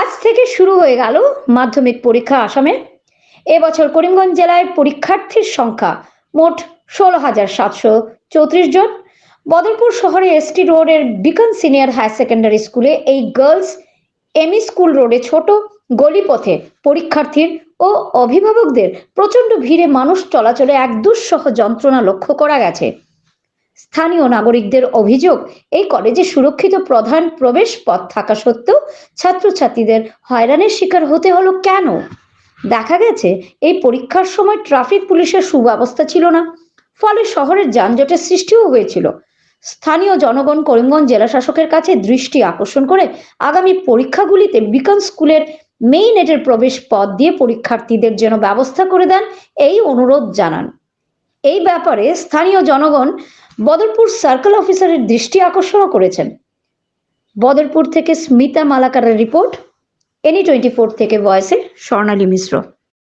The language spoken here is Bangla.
আজ থেকে শুরু হয়ে গেল মাধ্যমিক পরীক্ষা আসামে। এবছর করিমগঞ্জ জেলায় পরীক্ষার্থীর সংখ্যা মোট ষোলো হাজার সাতশো চৌত্রিশ জন। বদরপুর শহরে এসটি রোডের বিকন সিনিয়র হায়ার সেকেন্ডারি স্কুলে এই গার্লস এমই স্কুল রোডে ছোট গলিপথে পরীক্ষার্থীর ও অভিভাবকদের প্রচণ্ড ভিড়ে মানুষ চলাচলে এক দুঃসহ যন্ত্রণা লক্ষ্য করা গেছে। স্থানীয় নাগরিকদের অভিযোগ, এই কলেজে সুরক্ষিত প্রধান প্রবেশ পথ থাকা সত্ত্বেও ছাত্রছাত্রীদের হয়রানির শিকার হতে হলো কেন? দেখা গেছে, এই পরীক্ষার সময় ট্রাফিক পুলিশের সুব্যবস্থা ছিল না। ফলে শহরের যানজটের সৃষ্টিও হয়েছিল। স্থানীয় জনগণ করিমগঞ্জ জেলা শাসকের কাছে দৃষ্টি আকর্ষণ করে আগামী পরীক্ষাগুলিতে বিকন স্কুলের মেইন নেটের প্রবেশ পথ দিয়ে পরীক্ষার্থীদের যেন ব্যবস্থা করে দেন, এই অনুরোধ জানান। এই ব্যাপারে স্থানীয় জনগণ বদরপুর সার্কেল অফিসারের দৃষ্টি আকর্ষণ করেছেন। বদরপুর থেকে স্মিতা মালাকারের রিপোর্ট, এনি টোয়েন্টি ফোর থেকে ভয়েসে স্বর্ণালী মিশ্র।